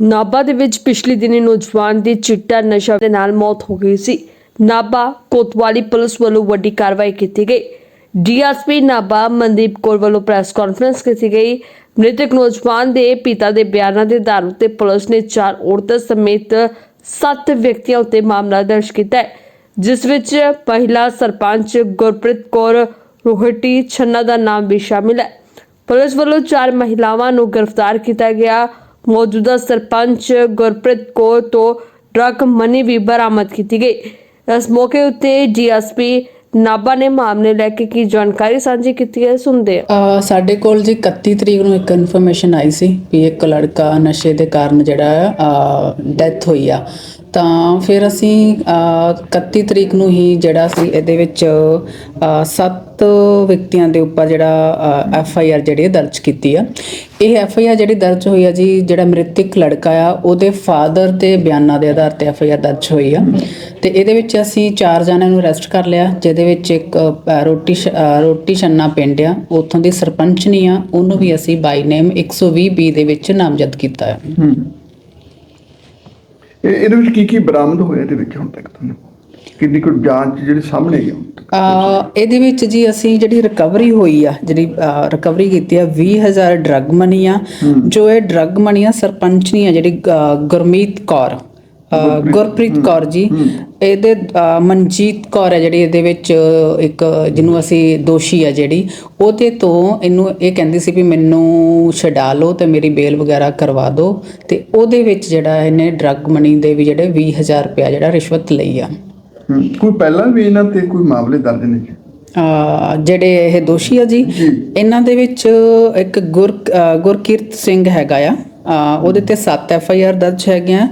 ਨਾਭਾ ਦੇ ਵਿੱਚ ਪਿਛਲੇ ਦਿਨੀ ਨੌਜਵਾਨ ਦੀ ਚਿੱਟਾ ਨਸ਼ਾ ਦੇ ਨਾਲ ਮੌਤ ਹੋ ਗਈ ਸੀ। ਨਾਭਾ ਕੋਤਵਾਲੀ ਪੁਲਿਸ ਵੱਲੋਂ ਵੱਡੀ ਕਾਰਵਾਈ ਕੀਤੀ ਗਈ। ਡੀਐਸਪੀ ਨਾਭਾ ਮਨਦੀਪ ਕੌਰ ਵੱਲੋਂ ਪ੍ਰੈਸ ਕਾਨਫਰੰਸ ਕੀਤੀ ਗਈ। ਮ੍ਰਿਤਕ ਨੌਜਵਾਨ ਦੇ ਪਿਤਾ ਦੇ ਬਿਆਨਾਂ ਦੇ ਆਧਾਰ ਉੱਤੇ ਪੁਲਿਸ ਨੇ ਚਾਰ ਔਰਤਾਂ ਸਮੇਤ ਸੱਤ ਵਿਅਕਤੀਆਂ ਉੱਤੇ ਮਾਮਲਾ ਦਰਜ ਕੀਤਾ ਹੈ, ਜਿਸ ਵਿੱਚ ਮਹਿਲਾ ਸਰਪੰਚ ਗੁਰਪ੍ਰੀਤ ਕੌਰ, ਰੋਹਟੀ ਛੰਨਾ ਦਾ ਨਾਮ ਵੀ ਸ਼ਾਮਿਲ ਹੈ। ਪੁਲਿਸ ਵੱਲੋਂ ਚਾਰ ਮਹਿਲਾਵਾਂ ਨੂੰ ਗ੍ਰਿਫਤਾਰ ਕੀਤਾ ਗਿਆ। ਮੌਜੂਦਾ ਸਰਪੰਚ ਗੁਰਪ੍ਰੀਤ ਕੌਰ ਤੋਂ ਡਰੱਗ ਮਨੀ ਵੀ ਬਰਾਮਦ ਕੀਤੀ ਗਈ। ਇਸ ਮੌਕੇ ਉੱਤੇ ਡੀਐਸਪੀ ਨਾਭਾ ਨੇ ਮਾਮਲੇ ਲੈ ਕੇ ਕੀ ਜਾਣਕਾਰੀ ਸਾਂਝੀ ਕੀਤੀ ਹੈ, ਸੁਣਦੇ ਹਾਂ। ਸਾਡੇ ਕੋਲ ਜੀ 31 ਤਰੀਕ ਨੂੰ ਇੱਕ ਇਨਫੋਰਮੇਸ਼ਨ ਆਈ ਸੀ ਵੀ ਇੱਕ ਲੜਕਾ ਨਸ਼ੇ ਦੇ ਕਾਰਨ ਜਿਹੜਾ ਡੈਥ ਹੋਈ ਆ। ਤਾਂ ਫਿਰ ਅਸੀਂ ਅ, 31 ਤਰੀਕ ਨੂੰ ਹੀ ਜਿਹੜਾ ਸੀ ਇਹਦੇ ਵਿੱਚ ਅ, ਸੱਤ ਵਿਅਕਤੀਆਂ ਦੇ ਉੱਪਰ ਜਿਹੜਾ ਐਫ ਆਈ ਆਰ ਜਿਹੜੀ ਹੈ ਦਰਜ ਕੀਤੀ ਆ। ਇਹ ਐਫ ਆਈ ਆਰ ਜਿਹੜੀ ਦਰਜ ਹੋਈ ਆ ਜੀ ਜਿਹੜਾ ਮ੍ਰਿਤਕ ਲੜਕਾ ਆ ਉਹਦੇ ਫਾਦਰ ਤੇ ਬਿਆਨਾਂ ਦੇ ਆਧਾਰ ਤੇ ਐਫ ਆਈ ਆਰ ਦਰਜ ਹੋਈ ਆ। ਤੇ ਇਹਦੇ ਵਿੱਚ ਅਸੀਂ ਚਾਰ ਜਣਿਆਂ ਨੂੰ ਅਰੈਸਟ ਕਰ ਲਿਆ ਜਿਹਦੇ ਵਿੱਚ ਇੱਕ ਰੋਟੀ ਸ਼- ਰੋਟੀ ਛੰਨਾ ਪਿੰਡ ਆ ਉੱਥੋਂ ਦੀ ਸਰਪੰਚਨੀ ਆ ਉਹਨੂੰ ਵੀ ਅਸੀਂ ਬਾਈ ਨੇਮ 120 ਬੀ ਦੇ ਵਿੱਚ ਨਾਮਜ਼ਦ ਕੀਤਾ ਹੈ। ਇਹ ਇਹਦੇ ਵਿੱਚ ਕੀ ਕੀ ਬਰਾਮਦ ਹੋਇਆ ਇਹਦੇ ਵਿੱਚ ਹੁਣ ਤੱਕ ਤੁਹਾਨੂੰ? ਕਿੰਨੀ ਕੁ ਜਾਂਚ ਜਿਹੜੀ ਸਾਹਮਣੇ ਆਈ ਹੁਣ ਤੱਕ? ਆ ਇਹਦੇ ਵਿੱਚ ਜੀ ਅਸੀਂ ਜਿਹੜੀ ਰਿਕਵਰੀ ਹੋਈ ਆ ਜਿਹੜੀ ਰਿਕਵਰੀ ਕੀਤੀ ਆ 20000 ਡਰੱਗ ਮਨੀ ਆ। ਜੋ ਇਹ ਡਰੱਗ ਮਨੀ ਆ ਸਰਪੰਚਨੀ ਆ ਜਿਹੜੀ ਅ, ਗੁਰਮੀਤ ਕੌਰ। ਗੁਰਪ੍ਰੀਤ ਕੌਰ ਜੀ। ਇਹਦੇ ਮਨਜੀਤ ਕੌਰ ਹੈ ਜਿਹੜੀ ਇਹਦੇ ਵਿੱਚ ਇੱਕ ਜਿਹਨੂੰ ਅਸੀਂ ਦੋਸ਼ੀ ਆ ਜਿਹੜੀ ਉਹਦੇ ਤੋਂ ਇਹਨੂੰ ਇਹ ਕਹਿੰਦੀ ਸੀ ਵੀ ਮੈਨੂੰ ਛਡਾ ਲਓ ਤੇ ਮੇਰੀ ਬੇਲ ਵਗੈਰਾ ਕਰਵਾ ਦਿਓ ਤੇ ਉਹਦੇ ਵਿੱਚ ਜਿਹੜਾ ਇਹਨੇ ਡਰੱਗ ਮਨੀ ਦੇ ਵੀ ਜਿਹੜੇ 20000 ਰੁਪਇਆ ਜਿਹੜਾ ਰਿਸ਼ਵਤ ਲਈ ਆ। ਕੋਈ ਪਹਿਲਾਂ ਵੀ ਇਹਨਾਂ ਤੇ ਕੋਈ ਮਾਮਲੇ ਦਰਜ ਨੇ ਜੀ? ਅਹ ਜਿਹੜੇ ਇਹ ਦੋਸ਼ੀ ਆ ਜੀ ਇਹਨਾਂ ਦੇ ਵਿੱਚ ਇੱਕ ਗੁਰ ਗੁਰਕੀਰਤ ਸਿੰਘ ਹੈਗਾ ਆ। ਉਹਦੇ ਤੇ 7 ਐਫ ਆਈ ਆਰ ਦਰਜ ਹੈਗੀਆਂ।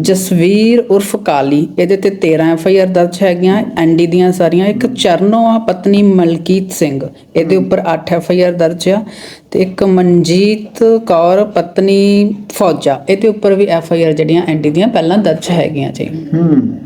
ਜਸਵੀਰ ਉਰਫ ਕਾਲੀ ਇਹਦੇ ਤੇ 13 ਐਫ ਆਈ ਆਰ ਦਰਜ ਹੈਗੀਆਂ। ਐਨਡੀ ਦੀਆਂ ਸਾਰੀਆਂ ਇੱਕ ਚਰਨੋ ਆ ਪਤਨੀ ਮਲਕੀਤ ਸਿੰਘ। ਇਹਦੇ ਉੱਪਰ 8 ਐਫ ਆਈ ਆਰ ਦਰਜ ਆ ਤੇ ਇੱਕ ਮਨਜੀਤ ਕੌਰ ਪਤਨੀ ਫੌਜਾ। ਇਹਦੇ ਉੱਪਰ ਵੀ ਐਫ ਆਈ ਆਰ ਜਿਹੜੀਆਂ ਐਨਡੀ ਦੀਆਂ ਪਹਿਲਾਂ ਦਰਜ ਹੈਗੀਆਂ ਜੀ। ਹੂੰ।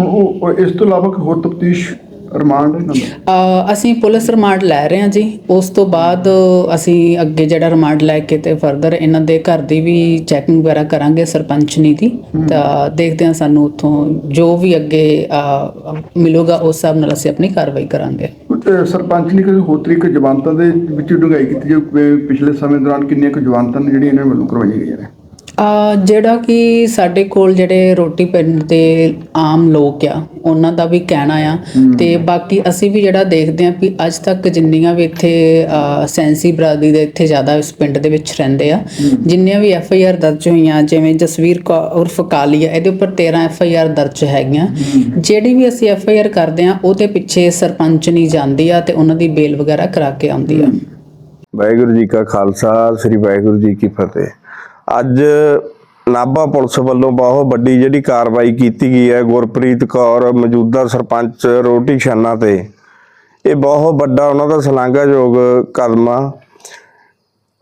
ਉਹ ਇਸ ਤੋਂ ਇਲਾਵਾ ਹੋਰ ਤਫਤੀਸ਼ ਰਿਮਾਂਡ ਇਹਨਾਂ ਦਾ ਅ, ਅਸੀਂ ਪੁਲਿਸ ਰਿਮਾਂਡ ਲੈ ਰਹੇ ਹਾਂ ਜੀ। ਉਸ ਤੋਂ ਬਾਅਦ ਅਸੀਂ ਅੱਗੇ ਜਿਹੜਾ ਰਿਮਾਂਡ ਲੈ ਕੇ ਤੇ ਫਰਦਰ ਇਹਨਾਂ ਦੇ ਘਰ ਦੀ ਵੀ ਚੈਕਿੰਗ ਵਗੈਰਾ ਕਰਾਂਗੇ ਸਰਪੰਚਨੀ ਦੀ। ਤਾਂ ਦੇਖਦੇ ਹਾਂ ਸਾਨੂੰ ਉੱਥੋਂ ਜੋ ਵੀ ਅੱਗੇ ਅ, ਮਿਲੂਗਾ ਉਸ ਹਿਸਾਬ ਨਾਲ ਅਸੀਂ ਆਪਣੀ ਕਾਰਵਾਈ ਕਰਾਂਗੇ। ਤੇ ਸਰਪੰਚ ਨੇ ਕਿਸੇ ਹੋਰ ਤਰੀਕੇ ਜਵਾਨਤਾਂ ਦੇ ਵਿੱਚ ਡੁੰਗਾਈ ਕੀਤੀ ਜੋ ਪਿਛਲੇ ਸਮੇਂ ਦੌਰਾਨ ਕਿੰਨੀਆਂ ਕੁ ਜਵਾਨਤਾਂ ਨੇ ਜਿਹੜੀਆਂ ਇਹਨਾਂ ਵੱਲੋਂ ਕਰਵਾਈਆਂ ਗਈਆਂ ਨੇ? ਜਿਹੜਾ ਕਿ ਸਾਡੇ ਕੋਲ ਜਿਹੜੇ ਰੋਟੀ ਪਿੰਡ ਦੇ ਆਮ ਲੋਕ ਆ ਉਹਨਾਂ ਦਾ ਵੀ ਕਹਿਣਾ ਆ। ਤੇ ਬਾਕੀ ਅਸੀਂ ਵੀ ਜਿਹੜਾ ਦੇਖਦੇ ਆ ਵੀ ਅੱਜ ਤੱਕ ਜਿੰਨੀਆਂ ਵੀ ਇੱਥੇ ਸੈਂਸੀ ਬਰਾਦਰੀ ਦੇ ਇੱਥੇ ਜ਼ਿਆਦਾ ਇਸ ਪਿੰਡ ਦੇ ਵਿੱਚ ਰਹਿੰਦੇ ਆ ਜਿੰਨੀਆਂ ਵੀ ਐਫ ਆਈ ਆਰ ਦਰਜ ਹੋਈਆਂ ਜਿਵੇਂ ਜਸਵੀਰ ਕੌਰ ਉਰਫ ਕਾਲੀ ਆ ਇਹਦੇ ਉੱਪਰ 13 ਐਫ ਆਈ ਆਰ ਦਰਜ ਹੈਗੀਆਂ। ਜਿਹੜੀ ਵੀ ਅਸੀਂ ਐਫ ਆਈ ਆਰ ਕਰਦੇ ਆ ਉਹਦੇ ਪਿੱਛੇ ਸਰਪੰਚ ਨਹੀਂ ਜਾਂਦੀ ਆ ਤੇ ਉਹਨਾਂ ਦੀ ਬੇਲ ਵਗੈਰਾ ਕਰਾ ਕੇ ਆਉਂਦੀ ਆ। ਵਾਹਿਗੁਰੂ ਜੀ ਕਾ ਖਾਲਸਾ ਸ੍ਰੀ ਵਾਹਿਗੁਰੂ ਜੀ ਕੀ ਫਤਿਹ। ਅੱਜ ਨਾਭਾ ਪੁਲਿਸ ਵੱਲੋਂ ਬਹੁਤ ਵੱਡੀ ਜਿਹੜੀ ਕਾਰਵਾਈ ਕੀਤੀ ਗਈ ਹੈ। ਗੁਰਪ੍ਰੀਤ ਕੌਰ ਮੌਜੂਦਾ ਸਰਪੰਚ ਰੋਟੀ ਛੰਨਾ ਤੇ। ਇਹ ਬਹੁਤ ਵੱਡਾ ਉਹਨਾਂ ਦਾ ਸ਼ਲਾਘਾਯੋਗ ਕਦਮ ਆ।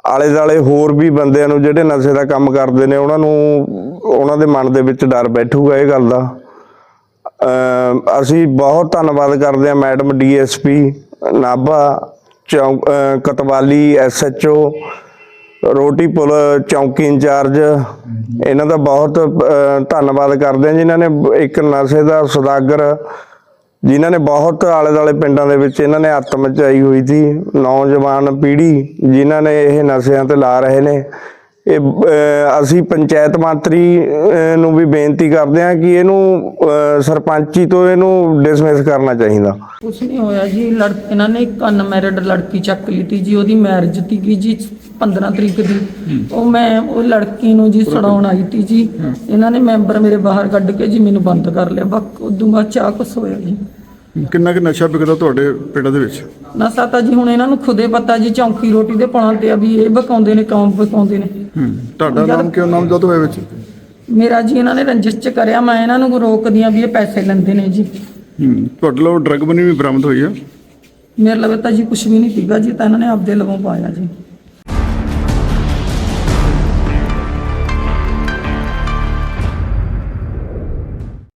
ਆਲੇ ਦਾਲੇ ਹੋਰ ਵੀ ਬੰਦਿਆਂ ਨੂੰ ਜਿਹੜੇ ਨਸ਼ੇ ਦਾ ਕੰਮ ਕਰਦੇ ਨੇ, ਉਹਨਾਂ ਨੂੰ ਉਹਨਾਂ ਦੇ ਮਨ ਦੇ ਵਿੱਚ ਡਰ ਬੈਠੂਗਾ ਇਹ ਗੱਲ ਦਾ। ਅਸੀਂ ਬਹੁਤ ਧੰਨਵਾਦ ਕਰਦੇ ਹਾਂ ਮੈਡਮ ਡੀਐਸਪੀ ਨਾਭਾ ਚੌਂਕ, ਅਮ ਕਤਵਾਲੀ ਐਸਐਚਓ ਰੋਟੀ ਪੁਲ, ਚੌਂਕੀ ਇੰਚਾਰਜ, ਇਹਨਾਂ ਦਾ ਬਹੁਤ ਅਮ ਧੰਨਵਾਦ ਕਰਦੇ ਹਾਂ ਜਿਨ੍ਹਾਂ ਨੇ ਇੱਕ ਨਸ਼ੇ ਦਾ ਸੁਦਾਗਰ, ਜਿਨ੍ਹਾਂ ਨੇ ਬਹੁਤ ਆਲੇ ਦਾਲੇ ਪਿੰਡਾਂ ਦੇ ਵਿੱਚ ਇਹਨਾਂ ਨੇ ਅੱਤ ਮਚਾਈ ਹੋਈ ਸੀ, ਨੌਜਵਾਨ ਪੀੜ੍ਹੀ, ਜਿਨ੍ਹਾਂ ਨੇ ਇਹ ਨਸ਼ਿਆਂ ਤੇ ਲਾ ਰਹੇ ਨੇ। ਇਹ ਅਸੀਂ ਪੰਚਾਇਤ ਮੰਤਰੀ ਨੂੰ ਵੀ ਬੇਨਤੀ ਕਰਦੇ ਹਾਂ ਕਿ ਇਹਨੂੰ ਸਰਪੰਚੀ ਤੋਂ ਇਹਨੂੰ ਡਿਸਮਿਸ ਕਰਨਾ ਚਾਹੀਦਾ। ਕੁਛ ਨਹੀਂ ਹੋਇਆ ਜੀ ਲੜ ਇਹਨਾਂ ਨੇ ਇੱਕ ਅਨਮੈਰਿਡ ਲੜਕੀ ਚੱਕ ਲਈ ਤੀ ਜੀ ਉਹਦੀ ਮੈਰਿਜ ਤੀ ਜੀ 15 ਤਰੀਕ ਦੀ। ਉਹ ਮੈਂ ਉਹ ਲੜਕੀ ਨੂੰ ਜੀ ਛਡਾਉਣ ਆਈ ਤੀ ਜੀ। ਇਹਨਾਂ ਨੇ ਮੈਂਬਰ ਮੇਰੇ ਬਾਹਰ ਕੱਢ ਕੇ ਜੀ ਮੈਨੂੰ ਬੰਦ ਕਰ ਲਿਆ। ਬਕ ਉਦੋਂ ਬਾਅਦ ਚਾਹ ਕੁਛ ਹੋਇਆ ਜੀ। ਕਿੰਨਾ ਕਿ ਨਸ਼ਾ ਵਿਕਦਾ ਤੁਹਾਡੇ ਪਿੰਡ ਦੇ ਵਿੱਚ? ਨਸ਼ਾ ਤਾਂ ਜੀ ਹੁਣ ਇਹਨਾਂ ਨੂੰ ਖੁਦੇ ਪਤਾ ਜੀ ਚੌਂਕੀ ਰੋਟੀ ਦੇ ਪੁਲਾਂ ਤੇ ਆ ਵੀ ਇਹ ਬਕਾਉਂਦੇ ਨੇ ਕੌਮ ਬਕਾਉਂਦੇ ਨੇ। ਹੂੰ ਤੁਹਾਡਾ ਨਾਮ ਕਿਉਂ ਨਾਮ ਜਦ ਹੋਇਆ ਵਿੱਚ? ਮੇਰਾ ਜੀ ਇਹਨਾਂ ਨੇ ਰੰਜਿਸ਼ ਚ ਕਰਿਆ ਮੈਂ ਇਹਨਾਂ ਨੂੰ ਰੋਕਦੀ ਆ ਵੀ ਇਹ ਪੈਸੇ ਲੈਂਦੇ ਨੇ ਜੀ। ਹੂੰ ਤੁਹਾਡੇ ਲੋ ਡਰਗ ਬਣੀ ਵੀ ਬਰਾਮਦ ਹੋਈ ਆ? ਮੇਰੇ ਲਵੇ ਤਾਂ ਜੀ ਕੁਛ ਵੀ ਨਹੀਂ ਸੀਗਾ ਜੀ ਤਾਂ ਇਹਨਾਂ ਨੇ ਆਪਦੇ ਲਵੋਂ ਪਾਇਆ ਜੀ।